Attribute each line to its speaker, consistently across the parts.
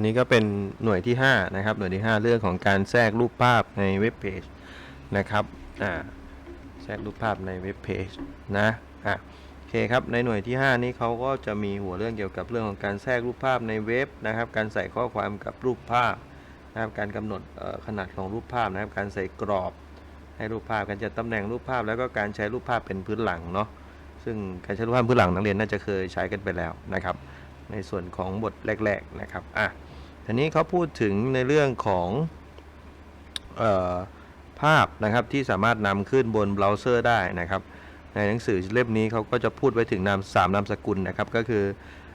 Speaker 1: นนี้ก็เป็นหน่วยที่ 5 นะครับ หน่วยที่ 5 เรื่องของการแทรกรูปภาพในเว็บเพจนะครับอ่าแทรกรูปภาพในเว็บเพจนะอะโอเคครับในหน่วยที่ 5 นี้เขาก็จะมีหัวเรื่องเกี่ยวกับเรื่องของการแทรกรูปภาพในเว็บนะครับ การใส่ข้อความกับรูปภาพนะครับการกำหนดขนาดของรูปภาพนะครับ การใส่กรอบให้รูปภาพการจัดตำแหน่งรูปภาพ แล้วก็การใช้รูปภาพเป็นพื้นหลังเนาะซึ่งการใช้รูปภาพพื้นหลังนักเรียนน่าจะเคยใช้กันไปแล้วนะครับ ในส่วนของบทแรก ๆนะครับอะ ทีนี้เขาพูดถึงในเรื่องของออภาพนะครับที่สามารถนำขึ้นบนเบราว์เซอร์ได้นะครับ ในหนังสือเล่มนี้เขาก็จะพูดไว้ถึงนามสามนามสกุลนะครับ ก็คือ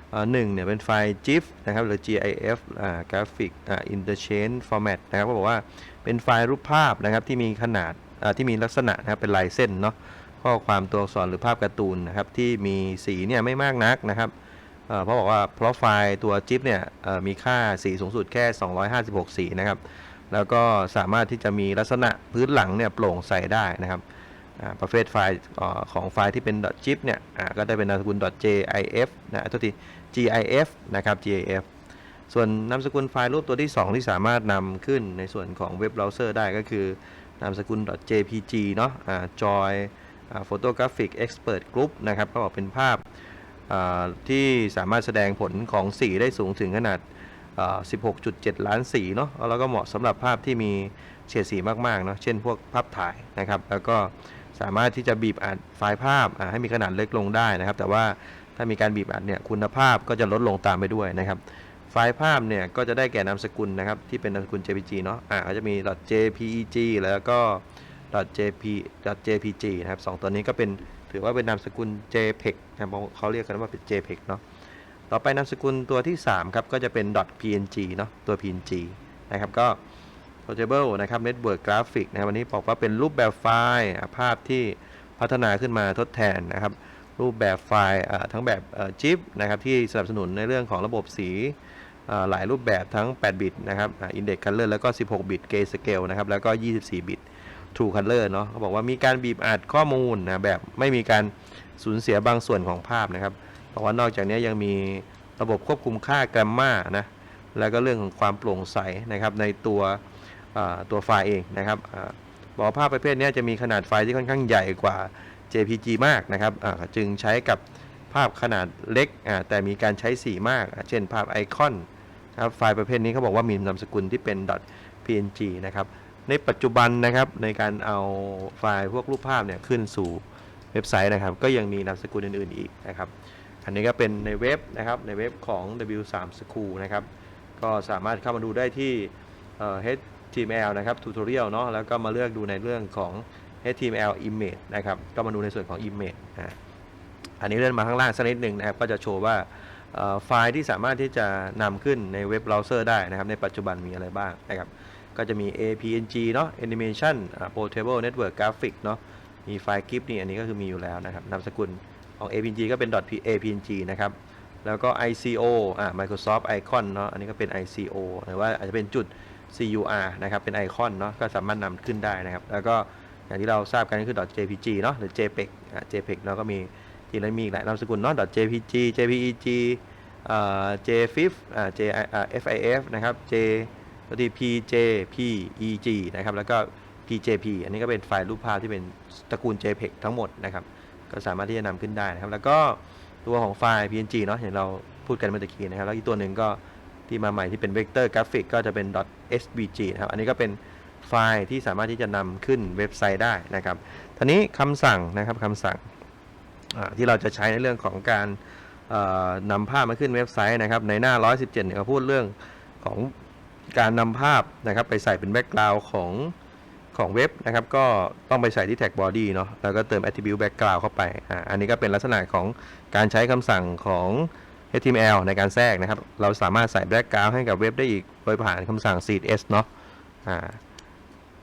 Speaker 1: เอ่อหนึ่งเนี่ยเป็นไฟล์ GIF นะครับหรือ GIF อ่า Graphic อ่า Interchange Format นะครับก็บอกว่าเป็นไฟล์รูปภาพนะครับที่มีขนาดอ่าที่มีลักษณะนะครับเป็นลายเส้นเนาะข้อความตัวอักษรหรือภาพการ์ตูนนะครับที่มีสีเนี่ยไม่มากนักนะครับ เพราะบอกว่าเพราะไฟล์ตัว JIP เนี่ยมีค่าสีสูงสุดแค่ 256 สีนะครับ แล้วก็สามารถที่จะมีลักษณะพื้นหลังเนี่ยโปร่งใสได้นะครับประเภทไฟล์ของไฟล์ที่เป็น .zip เนี่ยก็ได้เป็นนามสกุล .jif นะโทษที gif นะครับ gif ส่วนนามสกุลไฟล์รูปตัวที่ 2 ที่สามารถนำขึ้นในส่วนของเว็บเบราว์เซอร์ได้ก็คือนามสกุล .jpg เนาะอ่า joy อ่า photographic expert group นะครับก็บอกเป็นภาพ ที่สามารถแสดงผลของสีได้สูงถึงขนาด 16.7 ล้านสีเนาะแล้วก็เหมาะสำหรับภาพที่มีเฉดสีมากๆเนาะเช่นพวกภาพถ่ายนะครับ แล้วก็สามารถที่จะบีบอัดไฟล์ภาพให้มีขนาดเล็กลงได้นะครับ แต่ว่าถ้ามีการบีบอัดเนี่ยคุณภาพก็จะลดลงตามไปด้วยนะครับ ไฟล์ภาพเนี่ยก็จะได้แก่นามสกุลนะครับที่เป็นนามสกุล JPG เนาะอ่าก็จะมี .jpeg แล้วก็ .jp .jpg นะครับสองตัวนี้ก็เป็น ถือว่าเป็นนามสกุล JPEG นะครับเพราะเขาเรียกกันว่าเป็น JPEG เนาะต่อไปนามสกุลตัวที่ 3 ครับ ก็จะเป็น .png เนาะตัว png นะครับก็ portable นะครับ network graphic นะครับวันนี้บอกว่าเป็นรูปแบบไฟล์ภาพที่พัฒนาขึ้นมาทดแทนนะครับ รูปแบบไฟล์ทั้งแบบ GIF นะครับที่สนับสนุนในเรื่องของระบบสีหลายรูปแบบทั้ง 8 บิตนะครับอะ index color แล้วก็ 16 บิต grayscale นะครับ แล้วก็ 24 บิต True Color เนาะเขาบอกว่ามีการบีบอัดข้อมูลนะแบบไม่มีการสูญเสียบางส่วนของภาพนะครับบอกว่านอกจากนี้ยังมีระบบควบคุมค่าแกรมมานะแล้วก็เรื่องของความโปร่งใสนะครับในตัวตัวไฟล์เองนะครับอบอกว่าภาพประเภทนี้จะมีขนาดไฟล์ที่ค่อนข้างใหญ่กว่า JPG มากนะครับจึงใช้กับภาพขนาดเล็กแต่มีการใช้สีมาก เช่นภาพไอคอนนะครับไฟล์ประเภทนี้เขาบอกว่ามีนามสกุลที่เป็น .png นะครับ ในปัจจุบันนะครับในการเอาไฟล์พวกรูปภาพเนี่ยขึ้นสู่เว็บไซต์นะครับ ก็ยังมีนามสกุลอื่นๆอีกนะครับ อันนี้ก็เป็นในเว็บนะครับในเว็บของ W3 School นะครับ ก็สามารถเข้ามาดูได้ที่ HTML นะครับ tutorial เนาะแล้วก็มาเลือกดูในเรื่องของ HTML image นะครับก็มาดูในส่วนของ image นะอันนี้เลื่อนมาข้างล่างสักนิดหนึ่งนะครับก็จะโชว์ว่าไฟล์ที่สามารถที่จะนำขึ้นในเว็บเบราว์เซอร์ได้นะครับ ในปัจจุบันมีอะไรบ้างนะครับ ก็จะมี APNG เนาะ Animation Portable Network Graphic เนาะ มีไฟล์ GIF นี่อันนี้ก็คือมีอยู่แล้วนะครับ นามสกุลของ APNG ก็เป็น .apng นะครับ แล้วก็ ICO อ่า Microsoft Icon เนาะ อันนี้ก็เป็น ICO หรือว่าอาจจะเป็นจุด CUR นะครับ เป็นไอคอนเนาะ ก็สามารถนำขึ้นได้นะครับ แล้วก็อย่างที่เราทราบกันก็คือ .jpg เนาะ หรือ JPEG อ่า JPEG แล้วก็มีจริงแล้วมีอีกหลายนามสกุลเนาะ .jpg JPEG อ่า JFIF อ่า J อ่า FIF นะครับ J ตัวที่ PJPEG นะครับ แล้วก็ PJP อันนี้ก็เป็นไฟล์รูปภาพที่เป็นตระกูล JPEG ทั้งหมดนะครับ ก็สามารถที่จะนำขึ้นได้นะครับ แล้วก็ตัวของไฟล์ PNG เนาะอย่างเราพูดกันเมื่อตะกี้นะครับ แล้วอีกตัวหนึ่งก็ที่มาใหม่ที่เป็น Vector Graphic ก็จะเป็น .svg นะครับ อันนี้ก็เป็นไฟล์ที่สามารถที่จะนำขึ้นเว็บไซต์ได้นะครับทีนี้คำสั่งนะครับคำสั่งที่เราจะใช้ในเรื่องของการนำภาพมาขึ้นเว็บไซต์นะครับ ในหน้า 117เนี่ยเขาพูดเรื่องของ การนำภาพนะครับไปใส่เป็นแบ็กกราวด์ของของเว็บนะครับก็ต้องไปใส่ที่ tag body เนาะแล้วก็เติม attribute background เข้าไปอ่าอันนี้ก็เป็นลักษณะของการใช้คำสั่งของ HTML ในการแทรกนะครับ เราสามารถใส่ background ให้กับเว็บได้อีก โดยผ่านคำสั่ง CSS เนาะอ่า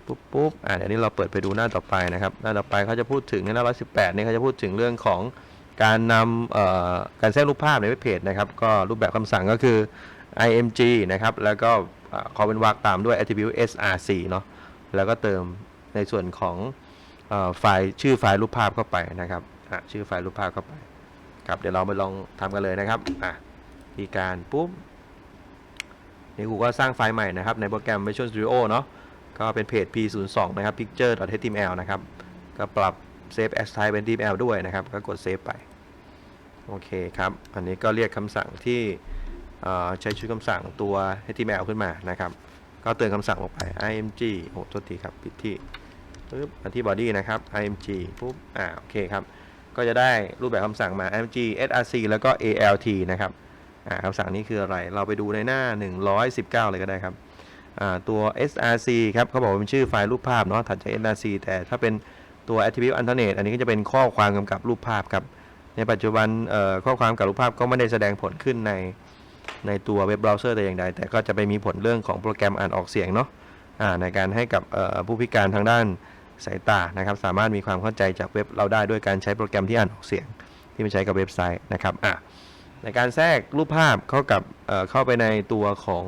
Speaker 1: ปุ๊บปุ๊บอ่าเดี๋ยวนี้เราเปิดไปดูหน้าต่อไปนะครับ หน้าต่อไปเขาจะพูดถึงในหน้า118นี่เขาจะพูดถึงเรื่องของการนำเอ่อการแทรกรูปภาพในเว็บเพจนะครับ ก็รูปแบบคำสั่งก็คือ img นะครับ แล้วก็ขอเป็นวรรคตามด้วย attribute src เนาะแล้วก็เติมในส่วนของไฟล์ชื่อไฟล์รูปภาพเข้าไปนะครับชื่อไฟล์รูปภาพเข้าไปครับเดี๋ยวเราไปลองทำกันเลยนะครับอะที่การปุ๊บนี่ครูก็สร้างไฟล์ใหม่นะครับ ในโปรแกรม Visual Studio เนาะก็เป็นเพจ p02 นะครับ picture.html นะครับ ก็ปรับ save as type เป็น html ด้วยนะครับ ก็กด save ไป โอเคครับ อันนี้ก็เรียกคำสั่งที่ ใช้ชุดคำสั่งตัว html ขึ้นมานะครับ ก็เตือนคำสั่งลงไป img โอ้โทษทีครับผิดที่ปึ๊บมาที่ body นะครับ img ปุ๊บอ่าโอเคครับ ก็จะได้รูปแบบคำสั่งมา img src แล้วก็ alt นะครับอ่าคำสั่งนี้คืออะไร เราไปดูในหน้า 119 เลยก็ได้ครับอ่าตัว src ครับเขาบอกว่าเป็นชื่อไฟล์รูปภาพเนาะถัดจาก src แต่ถ้าเป็นตัว attribute alternate อันนี้ก็จะเป็นข้อความกำกับรูปภาพครับ ในปัจจุบันข้อความกับรูปภาพก็ไม่ได้แสดงผลขึ้นใน ในตัวเว็บเบราว์เซอร์แต่อย่างใด แต่ก็จะไปมีผลเรื่องของโปรแกรมอ่านออกเสียงเนาะในการให้กับผู้พิการทางด้านสายตานะครับ สามารถมีความเข้าใจจากเว็บเราได้ด้วยการใช้โปรแกรมที่อ่านออกเสียง ที่มาใช้กับเว็บไซต์นะครับในการแทรกรูปภาพเข้ากับเเข้าไปในตัวของ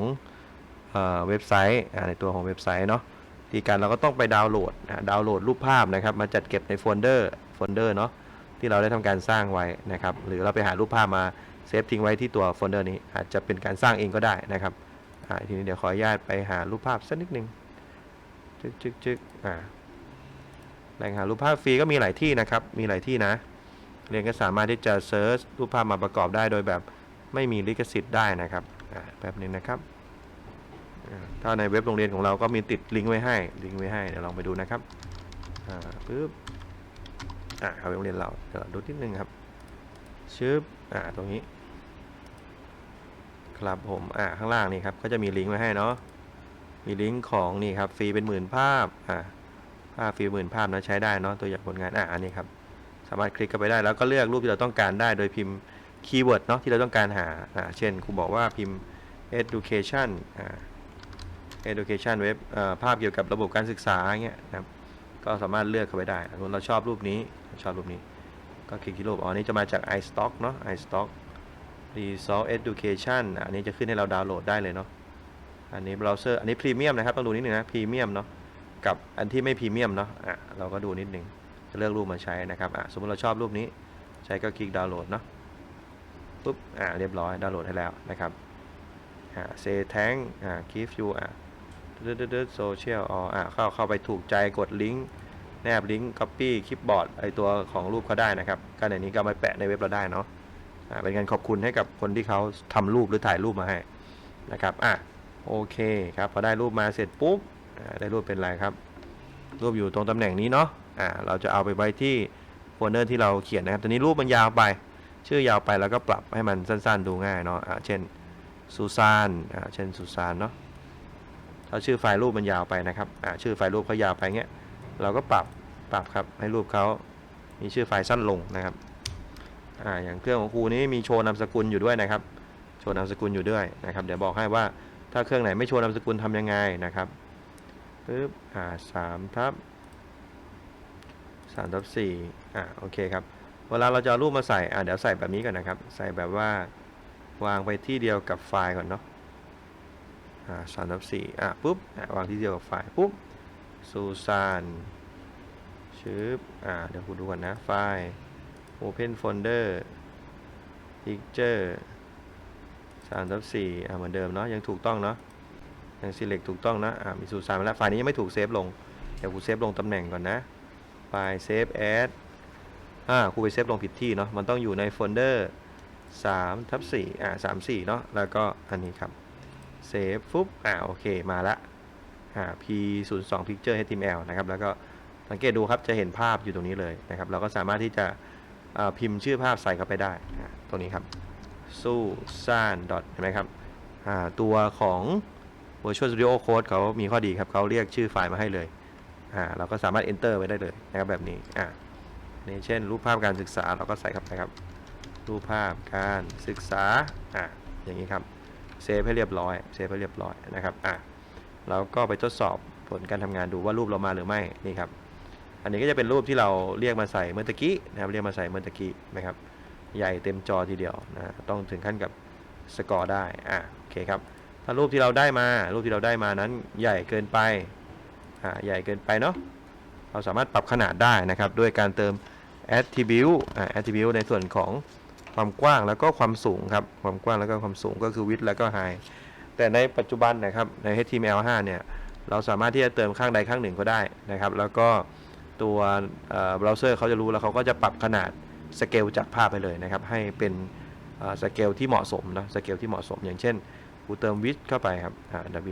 Speaker 1: เอเว็บไซต์ในตัวของเว็บไซต์เนาะที่การเราก็ต้องไปดาวน์โหลดดาวน์โหลดรูปภาพนะครับ มาจัดเก็บในโฟลเดอร์โฟลเดอร์เนาะที่เราได้ทำการสร้างไว้นะครับ หรือเราไปหารูปภาพมา เซฟทิ้งไว้ที่ตัวโฟลเดอร์นี้อาจจะเป็นการสร้างเองก็ได้นะครับทีนี้เดี๋ยวขออนุญาตไปหารูปภาพสักนิดนึงจึ๊กจึ๊กจึ๊กอ่าแหล่งหารูปภาพฟรีก็มีหลายที่นะครับ มีหลายที่นะ เรียนก็สามารถที่จะเซิร์ชรูปภาพมาประกอบได้โดยแบบไม่มีลิขสิทธิ์ได้นะครับแป๊บนึงนะครับ ถ้าในเว็บโรงเรียนของเราก็มีติดลิงก์ไว้ให้ ลิงก์ไว้ให้ เดี๋ยวลองไปดูนะครับอ่าปึ๊บ อ่าครับโรงเรียนเรา เดี๋ยวดูนิดนึงครับชึบ อ่าตรงนี้ ครับผมอ่าข้างล่างนี่ครับก็จะมีลิงก์ไว้ให้เนาะมีลิงก์ของนี่ครับฟรีเป็นหมื่นภาพอ่าภาพฟรีหมื่นภาพนะใช้ได้เนาะตัวอย่างผลงานอ่าอันนี้ครับสามารถคลิกเข้าไปได้แล้วก็เลือกรูปที่เราต้องการได้โดยพิมพ์คีย์เวิร์ดเนาะที่เราต้องการหาอ่าเช่นครูบอกว่าพิมพ์ education อ่า education เว็บเอ่ภาพเกี่ยวกับระบบการศึกษาเงี้ยนะครับก็สามารถเลือกเข้าไปได้สมมติเราชอบรูปนี้ชอบรูปนี้ ก็คลิกที่รูปอ๋อนี่จะมาจาก iStock เนาะ iStock Result Education อันนี้จะขึ้นให้เราดาวน์โหลดได้เลยเนาะอันนี้เบราว์เซอร์อันนี้พรีเมียมนะครับต้องดูนิดนึงนะพรีเมียมเนาะกับอันที่ไม่พรีเมียมเนาะอะเราก็ดูนิดนึงจะเลือกรูปมาใช้นะครับอะสมมติเราชอบรูปนี้ใช้ก็คลิกดาวน์โหลดเนาะปุ๊บอะเรียบร้อยดาวน์โหลดให้แล้วนะครับอ่า say thank อ่า give you อะดืดๆโซเชียลอ๋ออะเข้าเข้าไปถูกใจกดลิงก์ แนบลิงก์ copy คลิปบอร์ดไอตัวของรูปเขาได้นะครับก็ในนี้ก็เอามาแปะในเว็บเราได้เนาะเป็นการขอบคุณให้กับคนที่เขาทำรูปหรือถ่ายรูปมาให้นะครับอะโอเคครับพอได้รูปมาเสร็จปุ๊บได้รูปเป็นไรครับ รูปอยู่ตรงตำแหน่งนี้เนาะอ่าเราจะเอาไปไว้ที่โฟลเดอร์ที่เราเขียนนะครับตอนนี้รูปมันยาวไป ชื่อยาวไปแล้วก็ปรับให้มันสั้นๆ ดูง่ายเนาะอ่าเช่นซูซานอ่าเช่นซูซานเนาะถ้าชื่อไฟล์รูปมันยาวไปนะครับอ่าชื่อไฟล์รูปเขายาวไปเงี้ย เราก็ปรับปรับครับให้รูปเขามีชื่อไฟล์สั้นลงนะครับอ่าอย่างเครื่องของครูนี้มีโชว์นามสกุลอยู่ด้วยนะครับ โชว์นามสกุลอยู่ด้วยนะครับ เดี๋ยวบอกให้ว่าถ้าเครื่องไหนไม่โชว์นามสกุลทำยังไงนะครับปึ๊บอ่าสามทับสามทับสี่อ่าโอเคครับเวลาเราจะรูปมาใส่อ่าเดี๋ยวใส่แบบนี้ก่อนนะครับ ใส่แบบว่าวางไปที่เดียวกับไฟล์ก่อนเนาะอ่าสามทับสี่อะปุ๊บวางที่เดียวกับไฟล์ปุ๊บ ซูซานชืบอ่า เดี๋ยวคุณดูก่อนนะ ไฟล์ Open Folder Picture สามทับสี่อ่าเหมือนเดิมเนาะ ยังถูกต้องเนาะ ยัง select ถูกต้องนะ อ่า มีซูซานมาแล้ว ไฟล์นี้ยังไม่ถูกเซฟลง เดี๋ยวกูเซฟลงตำแหน่งก่อนนะ ไฟล์ Save As อ่าครูไปเซฟลงผิดที่เนาะ มันต้องอยู่ในโฟลเดอร์3ทับ4อ่า3 4เนาะ แล้วก็อันนี้ครับ เซฟฟุบอ่า โอเค มาละ p 0 2 picture html นะครับ แล้วก็สังเกตดูครับ จะเห็นภาพอยู่ตรงนี้เลยนะครับ เราก็สามารถที่จะพิมพ์ชื่อภาพใส่เข้าไปได้ ตรงนี้ครับ สู้ซ่านดอทเห็นไหมครับ ตัวของ Virtual Studio Code เขามีข้อดีครับ เขาเรียกชื่อไฟล์มาให้เลย เราก็สามารถ enter ไว้ได้เลยนะครับแบบนี้นี่เช่น รูปภาพการศึกษาเราก็ใส่เข้าไปครับ รูปภาพการศึกษา อ่าอย่างนี้ครับ เซฟให้เรียบร้อย เซฟให้เรียบร้อยนะครับ อะ เราก็ไปทดสอบผลการทำงานดูว่ารูปเรามาหรือไม่นี่ครับ อันนี้ก็จะเป็นรูปที่เราเรียกมาใส่เมื่อตะกี้นะครับเรียกมาใส่เมื่อตะกี้นะครับ ใหญ่เต็มจอทีเดียวนะต้องถึงขั้นกับสกอร์ได้อะโอเคครับถ้ารูปที่เราได้มา รูปที่เราได้มานั้นใหญ่เกินไปอ่าใหญ่เกินไปเนาะเราสามารถปรับขนาดได้นะครับ ด้วยการเติม attribute อ่า attribute ในส่วนของความกว้างแล้วก็ความสูงครับ ความกว้างแล้วก็ความสูงก็คือ width แล้วก็ high แต่ในปัจจุบันนะครับใน HTML5 เนี่ยเราสามารถที่จะเติมข้างใดข้างหนึ่งก็ได้นะครับ แล้วก็ตัวเบราว์เซอร์เขาจะรู้แล้วเขาก็จะปรับขนาดสเกลจากภาพไปเลยนะครับ ให้เป็นสเกลที่เหมาะสมนะสเกลที่เหมาะสม อย่างเช่นกูเติม width เข้าไปครับ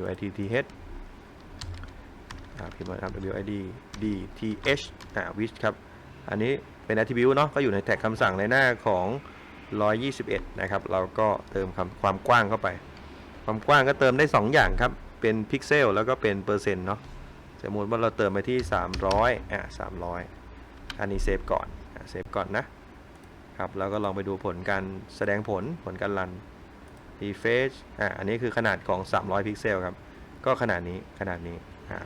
Speaker 1: width พิมพ์มาครับ WID DTH width ครับ อันนี้เป็น attribute เนาะก็อยู่ในแท็กคำสั่งในหน้าของ 121 นะครับ เราก็เติมคำความกว้างเข้าไป ความกว้างก็เติมได้ 2 อย่างครับ เป็นพิกเซลแล้วก็เป็นเปอร์เซ็นต์เนาะสมมติว่าเราเติมไปที่ 300อ่า300 อันนี้เซฟก่อนเซฟก่อนนะครับแล้วก็ลองไปดูผลการแสดงผลผลการรัน refresh อ่าอันนี้คือขนาดของ 300 พิกเซลครับ ก็ขนาดนี้ขนาดนี้อ่า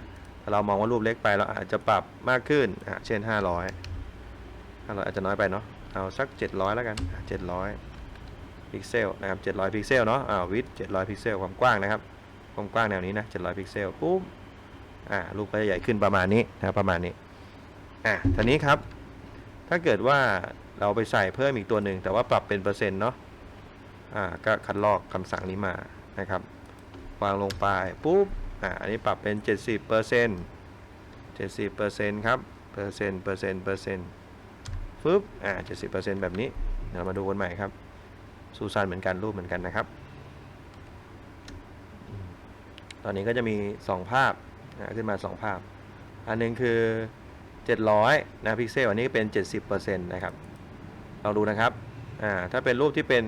Speaker 1: ถ้าเรามองว่ารูปเล็กไปเราอาจจะปรับมากขึ้นอ่าเช่น 500 500 อาจจะน้อยไปเนาะเอาสัก 700 แล้วกัน 700 พิกเซลนะครับ700พิกเซลเนาะอ่าวิด700พิกเซลความกว้างนะครับความกว้างแนวนี้นะ700พิกเซลปุ๊บอ่ารูปก็จะใหญ่ขึ้นประมาณนี้นะรประมาณนี้อ่าทีนี้ครับ ถ้าเกิดว่าเราไปใส่เพิ่มอีกตัวหนึ่งแต่ว่าปรับเป็นเปอร์เซ็นต์เนาะอ่าก็คัดลอกคำสั่งนี้มานะครับ วางลงไปปุ๊บอ่าอันนี้ปรับเป็น 70เปอร์เซ็นต์70เปอร์เซ็นต์ครับเปอร์เซ็นต์เปอร์เซ็นต์เปอร์เซ็นต์ฟึบอ่า70เปอร์เซ็นต์แบบนี้เดี๋ยวมาดูกันใหม่ครับ ซูซานเหมือนกันรูปเหมือนกันนะครับ ตอนนี้ก็จะมี 2 ภาพนะขึ้นมา 2 ภาพ อันหนึงคือ 700นะพิกเซลอันนี้เป็น 70%นะครับลองดูนะครับอ่าถ้าเป็นรูปที่เป็น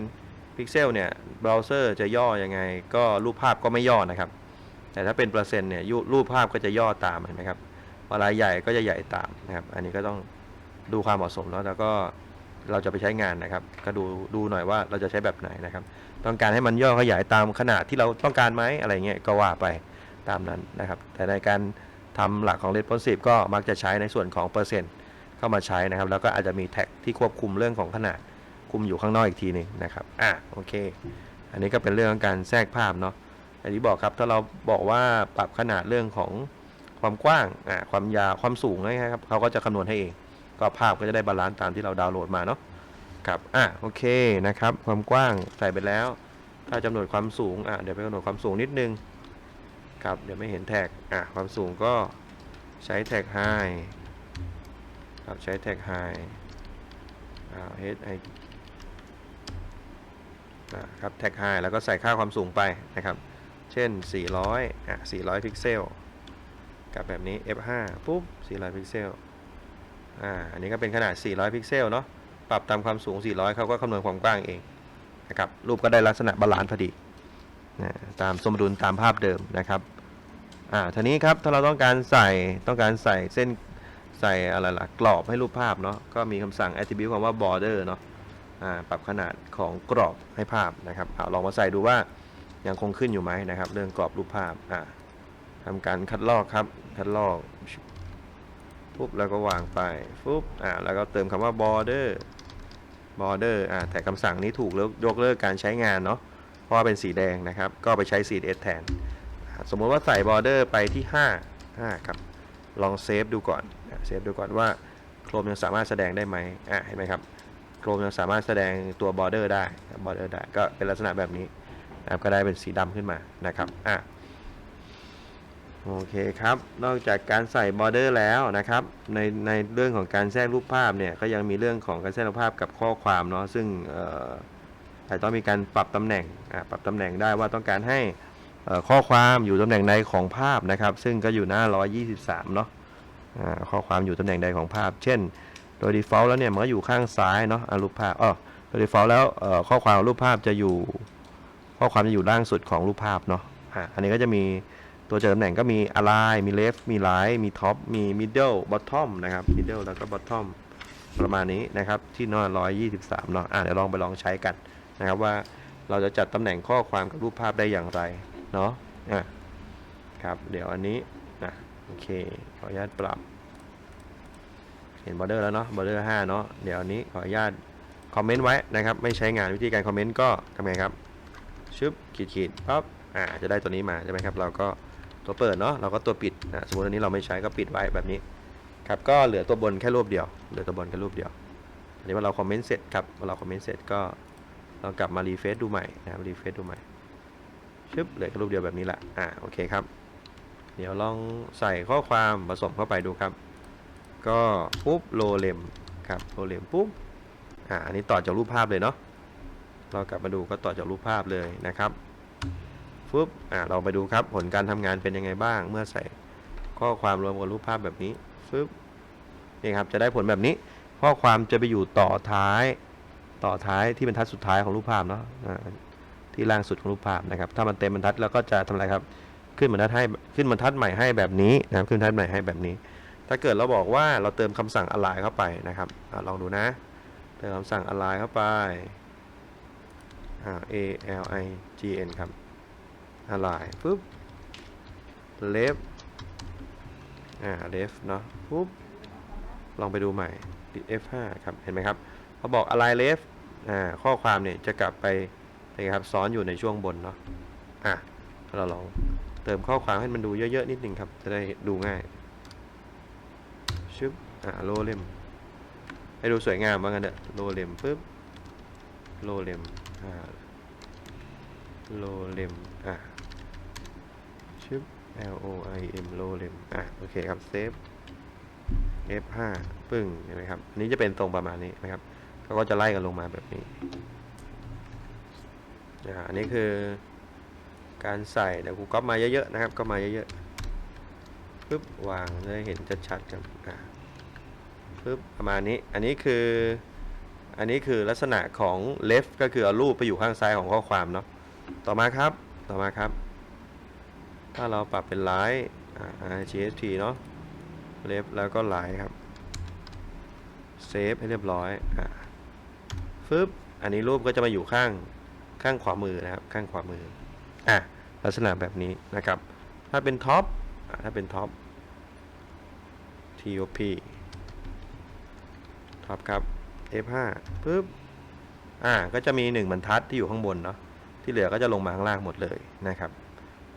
Speaker 1: พิกเซลเนี่ยเบราว์เซอร์จะย่อยังไง ก็รูปภาพก็ไม่ย่อนะครับ แต่ถ้าเป็นเปอร์เซ็นต์เนี่ยยุรูปภาพก็จะย่อตามเห็นไหมครับเวลาใหญ่ก็จะใหญ่ตามนะครับ อันนี้ก็ต้องดูความเหมาะสมเนาะแล้วก็ เราจะไปใช้งานนะครับ ก็ดูดูหน่อยว่าเราจะใช้แบบไหนนะครับ ต้องการให้มันย่อขยายตามขนาดที่เราต้องการไหมอะไรเงี้ยก็ว่าไปตามนั้นนะครับ แต่ในการทำหลักของ responsive ก็มักจะใช้ในส่วนของเปอร์เซ็นต์เข้ามาใช้นะครับ แล้วก็อาจจะมีแท็กที่ควบคุมเรื่องของขนาดคุมอยู่ข้างนอกอีกทีหนึงนะครับอะโอเค อันนี้ก็เป็นเรื่องของการแทรกภาพเนาะอย่างที่บอกครับถ้าเราบอกว่าปรับขนาดเรื่องของความกว้างอ่าความยาวความสูงนะครับเขาก็จะคำนวณให้เอง ก็ภาพก็จะได้บาลานซ์ตามที่เราดาวน์โหลดมาเนาะครับอะโอเคนะครับ ความกว้างใส่ไปแล้ว ถ้าจำนวนความสูงอะเดี๋ยวไปกำหนดความสูงนิดนึงครับเดี๋ยวไม่เห็นแท็กอะความสูงก็ใช้แท็ก high ครับใช้แท็ก high อ่า h i อ่าครับแท็ก high แล้วก็ใส่ค่าความสูงไปนะครับ เช่น 400 อะ 400 พิกเซล กับแบบนี้ f5 ปุ๊บ 400 พิกเซล อ่าอันนี้ก็เป็นขนาด 400 พิกเซลเนาะปรับตามความสูง 400เขาก็คำนวณความกว้างเองนะครับรูปก็ได้ลักษณะบาลานซ์พอดีนะตามสมดุลตามภาพเดิมนะครับอ่าทีนี้ครับถ้าเราต้องการใส่ต้องการใส่เส้นใส่อะไรล่ะกรอบให้รูปภาพเนาะก็มีคำสั่ง attribute คำว่า border เนาะอ่าปรับขนาดของกรอบให้ภาพนะครับเอาลองมาใส่ดูว่ายังคงขึ้นอยู่ไหมนะครับ เรื่องกรอบรูปภาพอ่าทำการคัดลอกครับคัดลอก ปุ๊บแล้วก็วางไปปุ๊บอ่าแล้วก็เติมคำว่า border border อ่าแต่คำสั่งนี้ถูกแล้วยกเลิกการใช้งานเนาะเพราะว่าเป็นสีแดงนะครับ ก็ไปใช้ CSS แทน สมมติว่าใส่ border ไปที่ 5 5 ครับ ลองเซฟดูก่อนเซฟดูก่อนว่าโครมยังสามารถแสดงได้ไหมอ่าเห็นไหมครับโครมยังสามารถแสดงตัว border ได้ border ได้ก็เป็นลักษณะแบบนี้นะครับก็ได้เป็นสีดำขึ้นมานะครับอะ โอเคครับ นอกจากการใส่บอร์เดอร์แล้วนะครับ ในในเรื่องของการแทรกรูปภาพเนี่ยก็ยังมีเรื่องของการแทรกรูปภาพกับข้อความเนาะซึ่งอาจจะต้องมีการปรับตำแหน่งปรับตำแหน่งได้ว่าต้องการให้ข้อความอยู่ตำแหน่งใดของภาพนะครับ ซึ่งก็อยู่หน้า 123 เนาะอ่าข้อความอยู่ตำแหน่งใดของภาพ เช่น โดย default แล้วเนี่ยมันก็อยู่ข้างซ้ายเนาะรูปภาพอ๋อโดย default แล้วข้อความของรูปภาพจะอยู่ ข้อความจะอยู่ล่างสุดของรูปภาพเนาะอันนี้ก็จะมี ตัวเจอตำแหน่งก็มี align มี left มี right มี top มี middle bottom นะครับ middle แล้วก็ bottom ประมาณนี้นะครับที่น้า123เนาะอะเดี๋ยวลองไปลองใช้กันนะครับว่าเราจะจัดตำแหน่งข้อความกับรูปภาพได้อย่างไรเนาะอะครับเดี๋ยวอันนี้นะโอเคขออนุญาตปรับเห็นบอร์เดอร์แล้วเนาะบอร์เดอร์5เนาะเดี๋ยวอันนี้ขออนุญาตคอมเมนต์ไว้นะครับไม่ใช้งานวิธีการคอมเมนต์ก็ทำไงครับชึบขีดขีดปั๊บอ่าจะได้ตัวนี้มาใช่ไหมครับเราก็ ตัวเปิดเนาะเราก็ตัวปิดนะสมมติอันนี้เราไม่ใช้ก็ปิดไว้แบบนี้ครับก็เหลือตัวบนแค่รูปเดียวเหลือตัวบนแค่รูปเดียวอันนี้ว่าเราคอมเมนต์เสร็จครับว่าเราคอมเมนต์เสร็จก็เรากลับมารีเฟซดูใหม่นะครับรีเฟซดูใหม่ชึบเหลือแค่รูปเดียวแบบนี้แหละอ่าโอเคครับ เดี๋ยวลองใส่ข้อความผสมเข้าไปดูครับ ก็ปุ๊บโลเลมครับโลเลมปุ๊บอ่าอันนี้ต่อจากรูปภาพเลยเนาะเรากลับมาดูก็ต่อจากรูปภาพเลยนะครับ ปุ๊บอ่าเราไปดูครับผลการทำงานเป็นยังไงบ้าง เมื่อใส่ข้อความรวมกับรูปภาพแบบนี้ปุ๊บนี่ครับจะได้ผลแบบนี้ ข้อความจะไปอยู่ต่อท้ายต่อท้ายที่บรรทัดสุดท้ายของรูปภาพเนาะที่ล่างสุดของรูปภาพนะครับ ถ้ามันเต็มบรรทัดแล้วก็จะทำอะไรครับ ขึ้นบรรทัดให้ขึ้นบรรทัดใหม่ให้แบบนี้นะครับขึ้นบรรทัดใหม่ให้แบบนี้ ถ้าเกิดเราบอกว่าเราเติมคำสั่ง align เข้าไปนะครับอลองดูนะ เติมคำสั่ง align เข้าไป a l i g n ครับ align ปุ๊บ left อ่า left เนาะปุ๊บลองไปดูใหม่ติ F5 ครับ เห็นไหมครับพอบอก align left อ่าข้อความเนี่ยจะกลับไปนะครับซ้อนอยู่ในช่วงบนเนาะอะเราลองเติมข้อความให้มันดูเยอะๆนิดนึงครับ จะได้ดูง่ายชึบอ่าโลเลมให้ดูสวยงามว่างั้นเถอะโลเลมปุ๊บโลเลมอ่า โลเลมอ่าชึบ L O I M โลเลมอะโอเคครับเซฟ F5 ปึ้งเห็นไหมครับอันนี้จะเป็นทรงประมาณนี้นะครับเขาก็จะไล่กันลงมาแบบนี้อ่าอันนี้คือการใส่เดี๋ยวกูก๊อปมาเยอะๆนะครับก็มาเยอะๆปึ๊บวางจะเห็นชัดๆกันอ่าปึ๊บประมาณนี้อันนี้คืออันนี้คือลักษณะของ left ก็คือเอารูปไปอยู่ข้างซ้ายของข้อความเนาะ ต่อมาครับ ต่อมาครับ ถ้าเราปรับเป็น right อ่า GST เนาะ left แล้วก็ right ครับ เซฟให้เรียบร้อย อ่าฟึบอันนี้รูปก็จะมาอยู่ข้างข้างขวามือนะครับ ข้างขวามือ อะ ลักษณะแบบนี้นะครับ ถ้าเป็นท็อปอถ้าเป็นท็อป TOP ท็อปครับ F5 ปึ๊บ อ่า ก็จะมี 1 บรรทัดที่อยู่ข้างบนเนาะ ที่เหลือก็จะลงมาข้างล่างหมดเลยนะครับ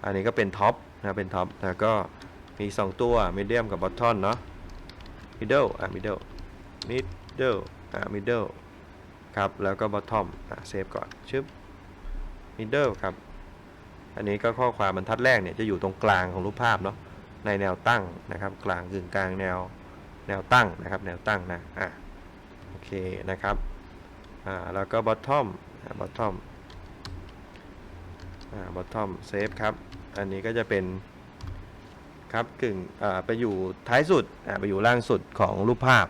Speaker 1: อันนี้ก็เป็นท็อปนะเป็นท็อปแล้วก็มี 2 ตัว medium กับ bottom เนาะ middle อะ middle middle อะ middle ครับแล้วก็ bottom อะเซฟก่อนชึบ middle ครับอันนี้ก็ข้อความบรรทัดแรกเนี่ยจะอยู่ตรงกลางของรูปภาพเนาะในแนวตั้งนะครับกลางกึ่งกลางแนวแนวตั้งนะครับแนวตั้งนะอะโอเคนะครับอ่าแล้วก็ bottom อ่ อ่า bottom save ครับ อันนี้ก็จะเป็นครับกึ่งอ่าไปอยู่ท้ายสุดอ่าไปอยู่ล่างสุดของรูปภาพ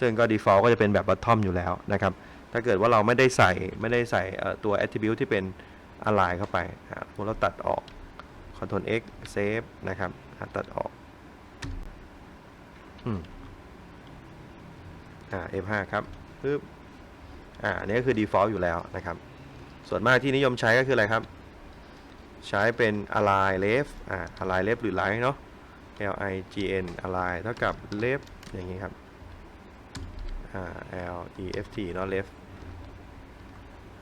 Speaker 1: ซึ่งก็ default ก็จะเป็นแบบ bottom อยู่แล้วนะครับ ถ้าเกิดว่าเราไม่ได้ใส่ไม่ได้ใส่ตัว attribute ที่เป็น align เข้าไปอ่าพวกเราตัดออก Ctrl X save นะครับตัดออกอืมอ่า F5 ครับปึ๊บอ่าอันนี้ก็คือ default อยู่แล้วนะครับ ส่วนมากที่นิยมใช้ก็คืออะไรครับ ใช้เป็น align left อ่า align left หรือ right เนาะ L I G N align เท่ากับ left อย่างนี้ครับอ่า L E F T เนาะ left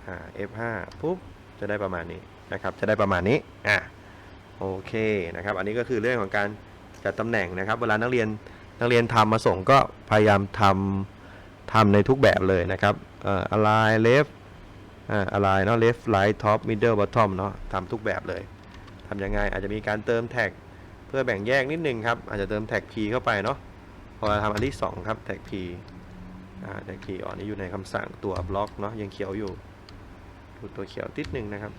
Speaker 1: อ่า F5 ปุ๊บ จะได้ประมาณนี้นะครับ จะได้ประมาณนี้ อะโอเคนะครับ อันนี้ก็คือเรื่องของการจัดตำแหน่งนะครับ เวลานักเรียนนักเรียนทำมาส่งก็พยายามทำทำในทุกแบบเลยนะครับ เอ่อ align left อ่า align เนาะ left right top middle bottom เนาะทำทุกแบบเลยทำยังไงอาจจะมีการเติมแท็กเพื่อแบ่งแยกนิดนึงครับ อาจจะเติมแท็ก p เข้าไปเนาะพอเราทำอันที่สองครับแท็ก p อ่าแท็ก p อ๋อนี่อยู่ในคำสั่งตัวบล็อกเนาะยังเขียวอยู่ดูตัวเขียวติดหนึ่งนะครับ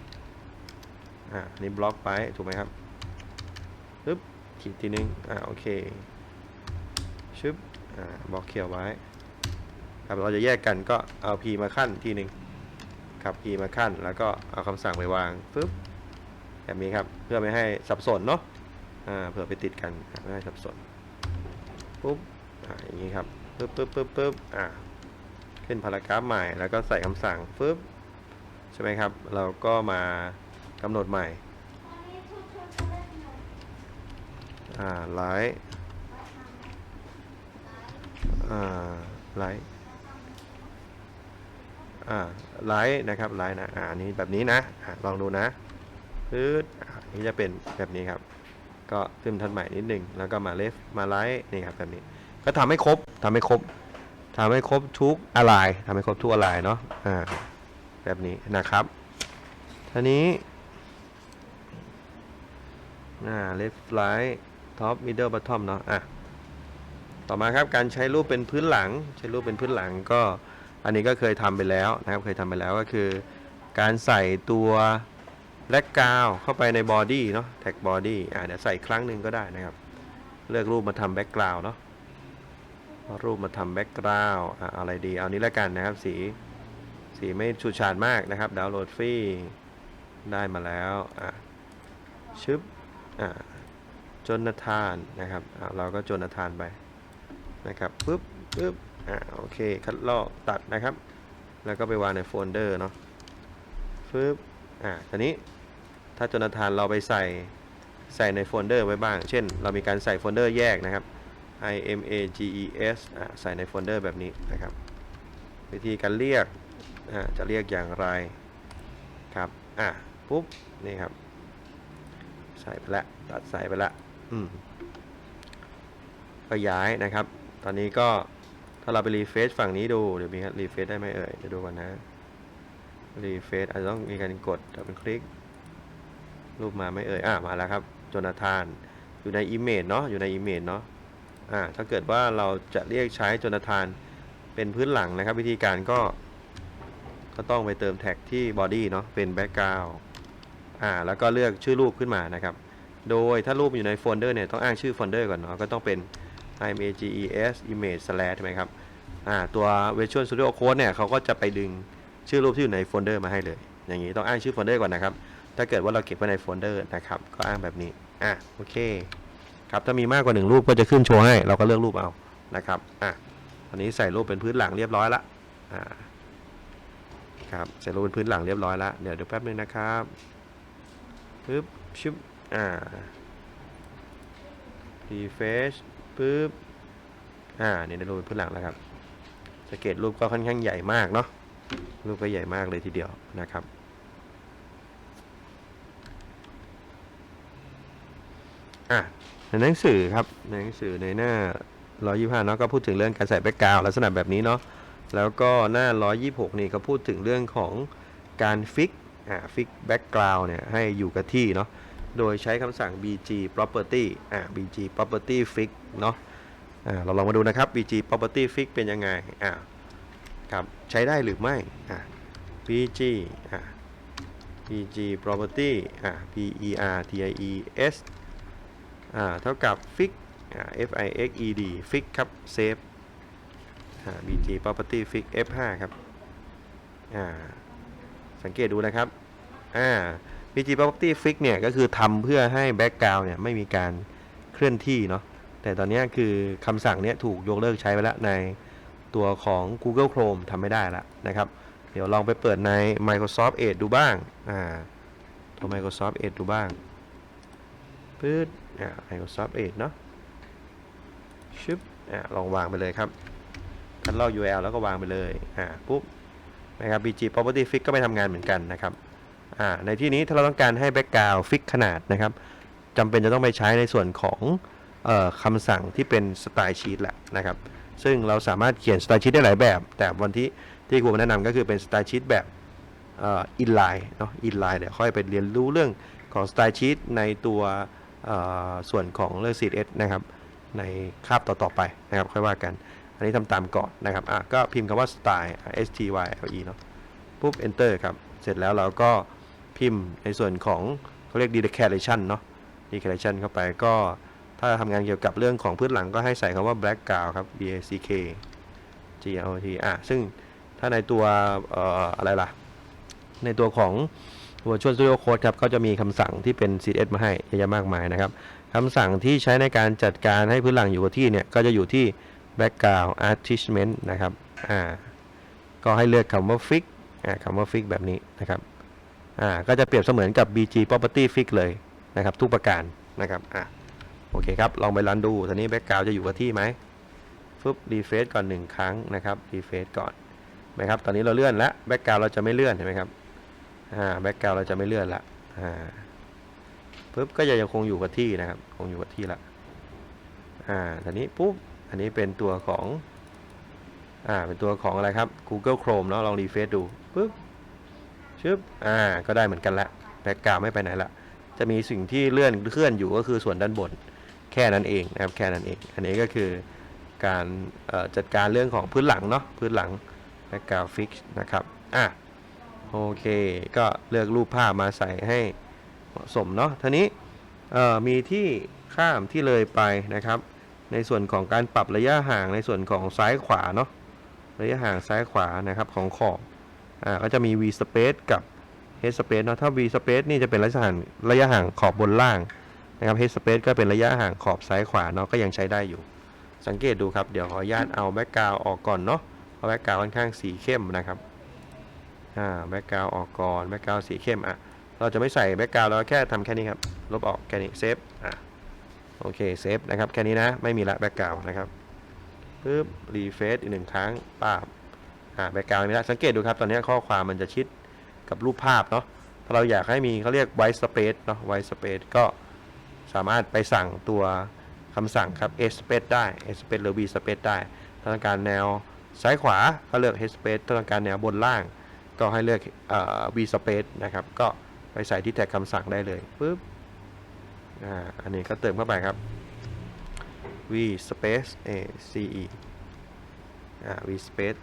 Speaker 1: อ่านี่บล็อกไปถูกไหมครับปึ๊บขีดทีนึงอ่าโอเคชึบอ่าบล็อกเขียวไว้ครับเราจะแยกกันก็เอา p มาขั้นทีหนึ่ง ครับ p มาขั้น แล้วก็เอาคำสั่งไปวางปึ๊บแบบนี้ครับ เพื่อไม่ให้สับสนเนาะอ่าเผื่อไปติดกันไม่ให้สับสนปุ๊บอ่าอย่างนี้ครับปึ๊บปึ๊บปึ๊บปึ๊บอ่าขึ้นพารากราฟใหม่แล้วก็ใส่คำสั่งปึ๊บใช่ไหมครับ เราก็มากำหนดใหม่อ่าไลท์อ่าไลท์ อ่าไลท์นะครับไลท์นะอ่าอันนี้แบบนี้นะอ่าลองดูนะพืดอ่าอันนี้จะเป็นแบบนี้ครับ ก็ขึ้นทันใหม่นิดนึงแล้วก็มาเลฟมาไลท์นี่ครับแบบนี้ ก็ทำให้ครบทำให้ครบทำให้ครบทุกอะไรทำให้ครบทุกอะไรเนาะอ่าแบบนี้นะครับทีนี้อ่า left right top middle bottom เนาะอะต่อมาครับการใช้รูปเป็นพื้นหลัง ใช้รูปเป็นพื้นหลังก็ อันนี้ก็เคยทำไปแล้วนะครับเคยทำไปแล้วก็คือ การใส่ตัวแล็กกาวเข้าไปในบอดี้เนาะแท็กบอดี้อ่าเดี๋ยวใส่อีกครั้งหนึ่งก็ได้นะครับ เลือกรูปมาทำแบ็กกราวน์เนาะรูปมาทำแบ็กกราวน์อะเอาอะไรดี เอานี้แล้วกันนะครับ สีสีไม่ฉูดฉาดมากนะครับดาวน์โหลดฟรีได้มาแล้วอะชึบอะจนทานนะครับเราก็จนทานไปนะครับปึ๊บปึ๊บ อะโอเค คัดลอกตัดนะครับ แล้วก็ไปวางในโฟลเดอร์เนาะฟึบอะทีนี้ถ้าจนทานเราไปใส่ใส่ในโฟลเดอร์ไว้บ้าง เช่น เรามีการใส่โฟลเดอร์แยกนะครับ i m a g e s อะใส่ในโฟลเดอร์แบบนี้นะครับ วิธีการเรียกอะจะเรียกอย่างไรครับอะปุ๊บนี่ครับ ใส่ไปละตัดใส่ไปละอืมก็ย้ายนะครับ ตอนนี้ก็ ถ้าเราไปรีเฟซฝั่งนี้ดู เดี๋ยวมีครับรีเฟซได้ไหมเอ่ยเดี๋ยวดูก่อนนะรีเฟซอาจจะต้องมีการกดดับเบิลคลิก รูปมาไหม่เอ่ยอะมาแล้วครับโจนาธานอยู่ใน Image เนาะอยู่ใน Image เนาะอ่าถ้าเกิดว่าเราจะเรียกใช้โจนาธานเป็นพื้นหลังนะครับ วิธีการก็ ก็ต้องไปเติมแท็กที่ Body เนาะเป็น Background อ่าแล้วก็เลือกชื่อรูปขึ้นมานะครับ โดยถ้ารูปอยู่ในโฟลเดอร์เนี่ยต้องอ้างชื่อโฟลเดอร์ก่อนเนาะก็ต้องเป็น images image slash ใช่ไหมครับตัว Visual Studio Code เนี่ยเขาก็จะไปดึงชื่อรูปที่อยู่ในโฟลเดอร์มาให้เลย อย่างนี้ต้องอ้างชื่อโฟลเดอร์ก่อนนะครับ ถ้าเกิดว่าเราเก็บไว้ในโฟลเดอร์นะครับ ก็อ้างแบบนี้ อะ โอเค ครับ ถ้ามีมากกว่าหนึ่งรูปก็จะขึ้นโชว์ให้ เราก็เลือกรูปเอา นะครับ อะ ตอนนี้ใส่รูปเป็นพื้นหลังเรียบร้อยละ อ่า ครับ ใส่รูปเป็นพื้นหลังเรียบร้อยละ เดี๋ยวเดี๋ยวแป๊บนึงนะครับปึ๊บชึบอ่า refresh ปึ๊บอ่าเนี่ยได้รูปเป็นพื้นหลังแล้วครับสเกตรูปก็ค่อนข้างใหญ่มากเนาะรูปก็ใหญ่มากเลยทีเดียวนะครับอะในหนังสือครับในหนังสือในหน้า 125 เนาะก็พูดถึงเรื่องการใส่แบ็กกราวลักษณะแบบนี้เนาะแล้วก็หน้า 126 นี่ก็พูดถึงเรื่องของการฟิกอ่าฟิกแบ็กกราวเนี่ยให้อยู่กับที่เนาะ โดยใช้คำสั่ง bg property อ่า bg property fix เนาะอ่าเราลองมาดูนะครับ bg property fix เป็นยังไงอ่าครับใช้ได้หรือไม่อ่า bg อ่า bg property อ่า p e r t i e s อ่าเท่ากับ fix อ่า f i x e d fix ครับ save อ่า bg property fix f 5 ครับอ่าสังเกตดูนะครับอ่า bg property fix เนี่ยก็คือทำเพื่อให้ background เนี่ยไม่มีการเคลื่อนที่เนาะแต่ตอนนี้คือคำสั่งเนี้ยถูกยกเลิกใช้ไปแล้วในตัวของ Google Chrome ทำไม่ได้แล้วนะครับ เดี๋ยวลองไปเปิดใน Microsoft Edge ดูบ้างอ่าตัว Microsoft Edge ดูบ้างปื๊ดอ่า Microsoft Edge เนาะชึบอ่าลองวางไปเลยครับคัดลอก URL แล้วก็วางไปเลยอ่าปุ๊บนะครับ BG Property Fix ก็ไม่ทำงานเหมือนกันนะครับ ในที่นี้ถ้าเราต้องการให้ Background Fix ขนาดนะครับจำเป็นจะต้องไปใช้ในส่วนของออคำสั่งที่เป็น Style Sheet แหละนะครับ ซึ่งเราสามารถเขียน Style Sheet ได้หลายแบบ แต่วันที่ที่ครูแนะนำก็คือเป็น Style Sheet แบบอ่อ inline เนาะ inline เดี๋ยวค่อยไปเรียนรู้เรื่องของ style sheet ในตัวส่วนของเรื่อง CSS นะครับในคาบต่อๆไปนะครับค่อยว่ากัน อันนี้ทำตามก่อนนะครับอะก็พิมพ์คำว่า style s t y l e เนาะปุ๊บ enter ครับ เสร็จแล้วเราก็ พิมพ์ในส่วนของเขาเรียก declaration เนาะ declaration เข้าไปก็ถ้าทำงานเกี่ยวกับเรื่องของพื้นหลังก็ให้ใส่คำว่า background ครับ b a c k g r o t อะซึ่งถ้าในตัวอออะไรล่ะ ในตัวของ Virtual Studio Code ครับก็จะมีคำสั่งที่เป็น CSS มาให้เยอะแยะมากมายนะครับคำสั่งที่ใช้ในการจัดการให้พื้นหลังอยู่กับที่เนี่ย ก็จะอยู่ที่ background attachment นะครับ อ่า ก็ให้เลือกคำว่า fix อ่าคำว่า fix แบบนี้นะครับ อ่าก็จะเปรียบเสมือนกับ BG property fix เลยนะครับ ทุกประการนะครับอ่าโอเคครับ ลองไปรันดูตอนนี้ background จะอยู่กับที่ไหมฟึบ refresh ก่อนหนึ่งครั้งนะครับ refresh ก่อนนะครับตอนนี้เราเลื่อนแล้ว background เราจะไม่เลื่อนเห็นไหมครับอ่าแบ็กกราวเราจะไม่เลื่อนละอ่าปุ๊บก็จะยังคงอยู่กับที่นะครับ คงอยู่กับที่ละอ่าทีนี้ปุ๊บอันนี้เป็นตัวของอ่าเป็นตัวของอะไรครับ Google Chrome เนาะลองรีเฟซดูปุ๊บ ชึบอ่าก็ได้เหมือนกันละแบ็กกราวไม่ไปไหนละจะมีสิ่งที่เลื่อนเคลื่อนอยู่ก็คือส่วนด้านบนแค่นั้นเองนะครับแค่นั้นเอง อันนี้ก็คือการจัดการเรื่องของพื้นหลังเนาะพื้นหลังและกราฟิกนะครับอะโอเค ก็เลือกรูปภาพมาใส่ให้เหมาะสมเนาะทีนี้มีที่ข้ามที่เลยไปนะครับ ในส่วนของการปรับระยะห่างในส่วนของซ้ายขวาเนาะระยะห่างซ้ายขวานะครับของขอบ อ่าก็จะมี v space กับ h space เนาะถ้า v space นี่จะเป็นระยะห่างระยะห่างขอบบนล่างนะครับ h space ก็เป็นระยะห่างขอบซ้ายขวาเนาะก็ยังใช้ได้อยู่ สังเกตดูครับเดี๋ยวขออนุญาตเอาแบ็กกราวออกก่อนเนาะเพราะแบ็กกราวค่อนข้างสีเข้มนะครับอ่าแบ็กกราวออกก่อนแบ็กกราวสีเข้มอะเราจะไม่ใส่แบ็กกราวเราแค่ทำแค่นี้ครับลบออกแค่นี้เซฟอะโอเคเซฟนะครับแค่นี้นะไม่มีละแบ็กกราวนะครับปึ๊บรีเฟซอีกหนึ่งครั้งป้าบ อ่าแบ็กกราวมีละสังเกตดูครับ ตอนนี้ข้อความมันจะชิดกับรูปภาพเนาะถ้าเราอยากให้มีเขาเรียก white space เนาะ white space ก็สามารถไปสั่งตัวคำสั่งครับ S space ได้ S space หรือ V space ได้ถ้าต้องการแนวซ้ายขวาก็เลือก H space ถ้าต้องการแนวบนล่าง ก็ให้เลือกเอ่อ V space นะครับ ก็ไปใส่ที่แท็กคำสั่งได้เลยปึ๊บอ่าอันนี้ก็เติมเข้าไปครับ V space A C E อ่า V space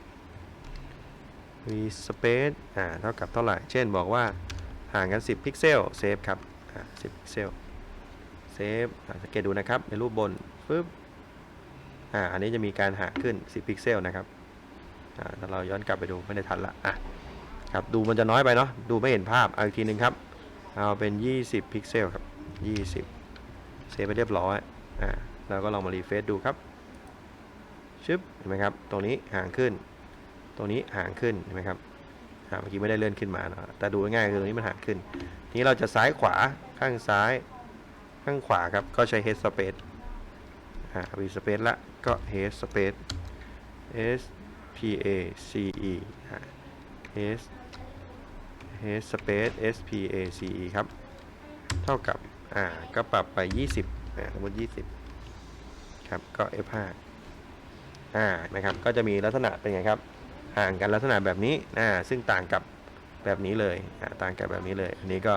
Speaker 1: V space อ่าเท่ากับเท่าไหร่ เช่นบอกว่าห่างกัน 10 พิกเซลเซฟครับอ่า10พิกเซลเซฟอ่าสังเกตดูนะครับในรูปบนปึ๊บอ่าอันนี้จะมีการห่างขึ้น 10 พิกเซลนะครับอ่าถ้าเราย้อนกลับไปดูไม่ได้ทันละอะครับดูมันจะน้อยไปเนาะดูไม่เห็นภาพเอาอีกทีหนึ่งครับเอาเป็น 20 พิกเซลครับ 20 เซฟไปเรียบร้อยอ่าเราก็ลองมารีเฟซดูครับชึบเห็นไหมครับตรงนี้ห่างขึ้น ตรงนี้ห่างขึ้นเห็นไหมครับอ่เมื่อกี้ไม่ได้เลื่อนขึ้นมาเนอะแต่ดูง่ายคือตรงนี้มันห่างขึ้น ทีนี้เราจะซ้ายขวาข้างซ้ายข้างขวาครับ ก็ใช้ head space อ่า v space ละก็ head space s p a c e s head space s p a c e ครับ เท่ากับ อ่า ก็ปรับไป 20อ่าสมมติ20 ครับ ก็ f5 อ่านะครับ ก็จะมีลักษณะเป็นไงครับ ห่างกันลักษณะแบบนี้อ่าซึ่งต่างกับแบบนี้เลยอ่าต่างกับแบบนี้เลย อันนี้ก็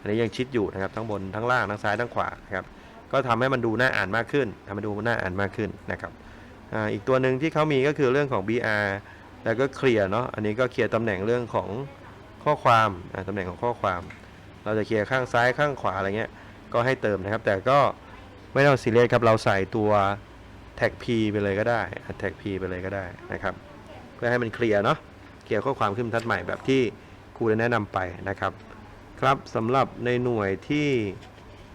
Speaker 1: อันนี้ยังชิดอยู่นะครับทั้งบนทั้งล่างทั้งซ้ายทั้งขวานะครับก็ทำให้มันดูน่าอ่านมากขึ้นทำให้ดูน่าอ่านมากขึ้นนะครับอ่าอีกตัวหนึ่งที่เขามีก็คือเรื่องของ BR แล้วก็เคลียร์เนาะอันนี้ก็เคลียร์ตำแหน่งเรื่องของข้อความตำแหน่งของข้อความ เราจะเคลียร์ข้างซ้ายข้างขวาอะไรเงี้ยก็ให้เติมนะครับ แต่ก็ไม่ต้องซีเรียสครับเราใส่ตัวแท็ก P ไปเลยก็ได้แท็ก P ไปเลยก็ได้นะครับ พื่อให้มันเคลียร์เนาะเคลียร์ข้อความขึ้นทัดใหม่แบบที่ครูได้แนะนำไปนะครับ ครับสำหรับในหน่วยที่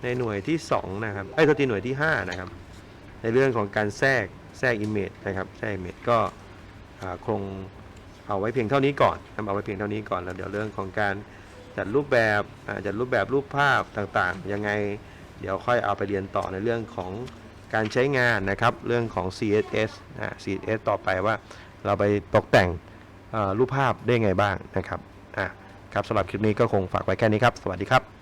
Speaker 1: ในหน่วยที่ 2 นะครับไอ้ยโทษทีหน่วยที่ 5 นะครับ ในเรื่องของการแทรกแทรก Image นะครับแทรก Image ก็คงเอาไว้เพียงเท่านี้ก่อนนะครับเอาไว้เพียงเท่านี้ก่อนแล้วเดี๋ยวเรื่องของการจัดรูปแบบจัดรูปแบบรูปภาพต่างๆ ยังไงเดี๋ยวค่อยเอาไปเรียนต่อในเรื่องของการใช้งานนะครับ เรื่องของ CSS อ่า CSS ต่อไปว่า เราไปตกแต่งรูปภาพได้ไงบ้างนะครับอะครับสำหรับคลิปนี้ก็คงฝากไว้แค่นี้ครับ สวัสดีครับ